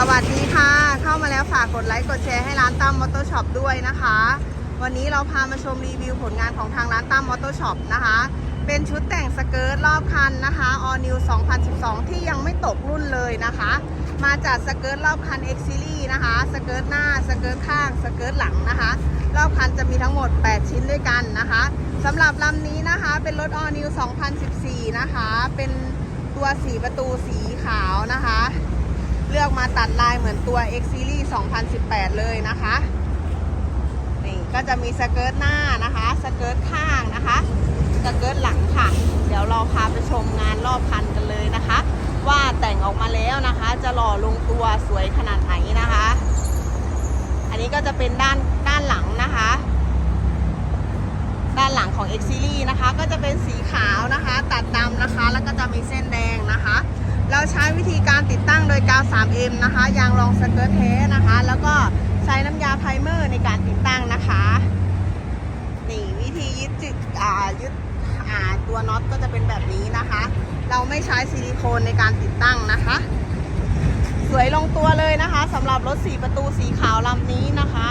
สวัสดีค่ะ เข้ามาแล้วฝากกดไลค์กดแชร์ให้ร้านตั้มมอเตอร์ช็อปด้วยนะคะ วันนี้เราพามาชมรีวิวผลงานของทางร้านตั้มมอเตอร์ช็อปนะคะ เป็นชุดแต่งสเกิร์ตรอบคันนะคะ All New 2012 ที่ยังไม่ตกรุ่นเลยนะคะ มาจากสเกิร์ตรอบคัน X Series นะคะ สเกิร์ตหน้า สเกิร์ตข้าง สเกิร์ตหลังนะคะ รอบคันจะมีทั้งหมด 8 ชิ้นด้วยกันนะคะสำหรับลำนี้นะคะ เป็นรถ All New 2014 นะคะ เป็นตัวสีประตูสีขาวนะคะ เลือกมาตัดลายเหมือนตัว X Series 2018 เลยนะคะนี่ก็จะมีสเกิร์ตหน้านะคะ สเกิร์ตข้างนะคะสเกิร์ตหลังค่ะ เดี๋ยวเราพาไปชมงานรอบคันกันเลยนะคะ ว่าแต่งออกมาแล้วนะคะ จะหล่อลงตัวสวยขนาดไหนนะคะ อันนี้ก็จะเป็นด้านด้านหลังนะคะ ด้านหลังของ X Series นะคะ ก็จะเป็นสีขาวนะคะ ตัดดำนะคะ แล้วก็จะมีเส้นแดงนะคะ เราใช้วิธีการ 3M นะคะ ยางรองสเกิร์ตเทสนะคะ แล้วก็ใช้น้ำยาไพรเมอร์ในการติดตั้งนะคะ นี่วิธียึดจิตอ่ายึดอ่าตัวน็อตก็จะเป็นแบบนี้นะคะ เราไม่ใช้ซิลิโคนในการติดตั้งนะคะ สวยลงตัวเลยนะคะสำหรับรถ4ประตูสีขาวลำนี้นะคะ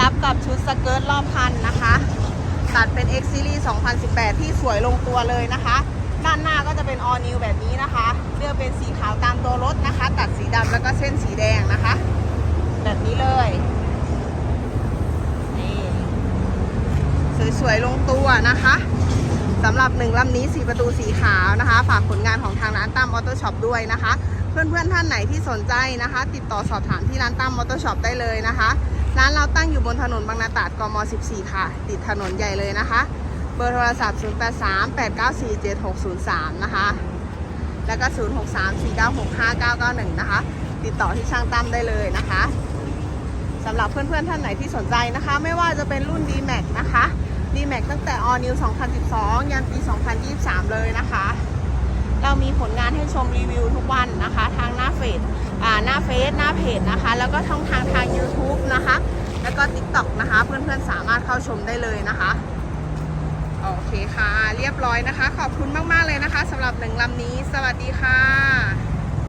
รับกับชุดสเกิร์ตรอบคันนะคะ ตัดเป็น X Series 2018 ที่สวยลงตัวเลยนะคะ ด้านหน้าก็จะเป็น all new แบบนี้นะคะ เลือกเป็นสีขาวตามตัวรถนะคะ ตัดสีดำแล้วก็เส้นสีแดงนะคะ แบบนี้เลยนี่สวยๆลงตัวนะคะสำหรับหนึ่งลำนี้สีประตูสีขาวนะคะ ฝากผลงานของทางร้านตั้มออโต้ช็อปด้วยนะคะ เพื่อนๆท่านไหนที่สนใจนะคะ ติดต่อสอบถามที่ร้านตั้มออโต้ช็อปได้เลยนะคะ ร้านเราตั้งอยู่บนถนนบางนาตราดกม 14 ค่ะ ติดถนนใหญ่เลยนะคะ เบอร์โทรศัพท์ 0838947603 นะคะ แล้วก็ 0634965991 นะคะ ติดต่อที่ช่างตั้มได้เลยนะคะสำหรับเพื่อนๆ ท่านไหนที่สนใจนะคะ ไม่ว่าจะเป็นรุ่น D-Max นะคะ D-Max ตั้งแต่ All New 2012 ยันปี 2023 เลยนะคะ เรามีผลงานให้ชมรีวิวทุกวันนะคะ ทางหน้าเฟซอ่าหน้าเฟซหน้าเพจนะคะ แล้วก็ช่องทางทาง YouTube นะคะ แล้วก็ TikTok นะคะ เพื่อนๆ สามารถเข้าชมได้เลยนะคะ โอเคค่ะ เรียบร้อยนะคะ ขอบคุณมาก ๆ เลยนะคะสำหรับหนึ่งลำนี้ สวัสดีค่ะ